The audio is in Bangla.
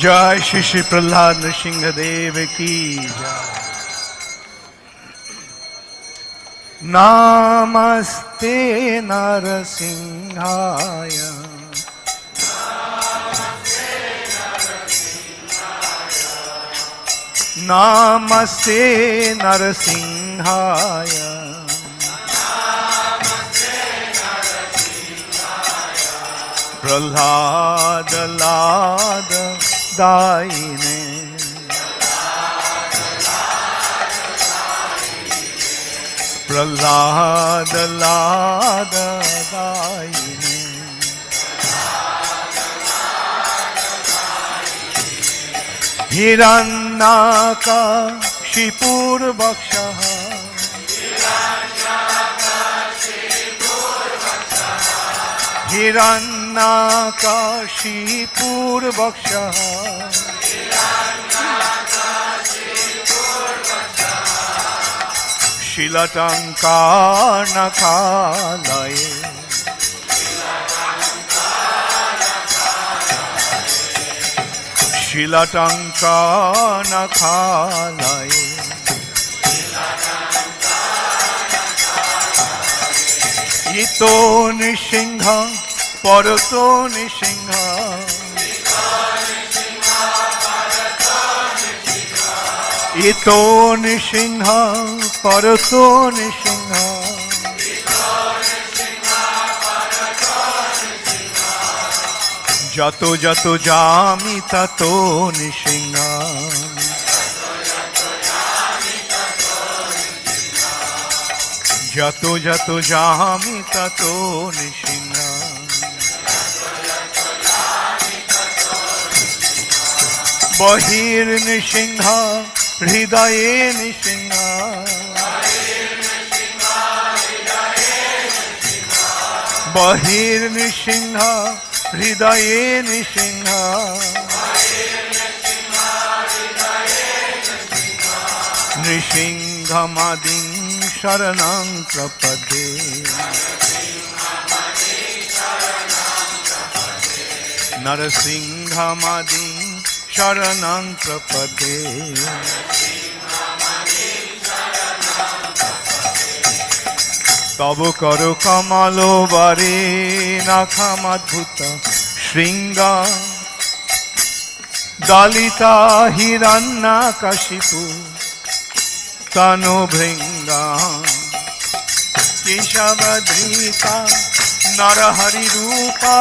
जय श्री श्री प्रहलाद नृसिंह देव की जय। सिंहाय नरसिंहाय। नामस्ते नरसिंहाय। प्रहलाद लाद। দাইনে। প্রহ্লাদ লাদ দাইনে। হিরণ্যাকা শিপুর বক্ষ হিরণ্যাকাশীপুর বক্ষ শিলটঙ্কার নখালয়ে। শিলটঙ্কার নখালয়ে। ইতো নৃসিংহ পরত নৃসিংহ ইতো নৃসিংহ পরত নৃসিংহ যত যত জামি তত নৃসিংহ যত যত জামি তত নৃসিংহ বহির নৃসিংহ হৃদয়ে নৃসিংহ বহির নৃসিংহ হৃদয়ে নৃসিংহ নৃসিংহমাদিং শরণং শরণং প্রপদে তব কর কমল বারে নাখামাদ্ভুত শৃঙ্গ দলিতা হিরণ্যা কাশিপু তনু ভৃঙ্গা কেশবধৃতা নরহরি রূপা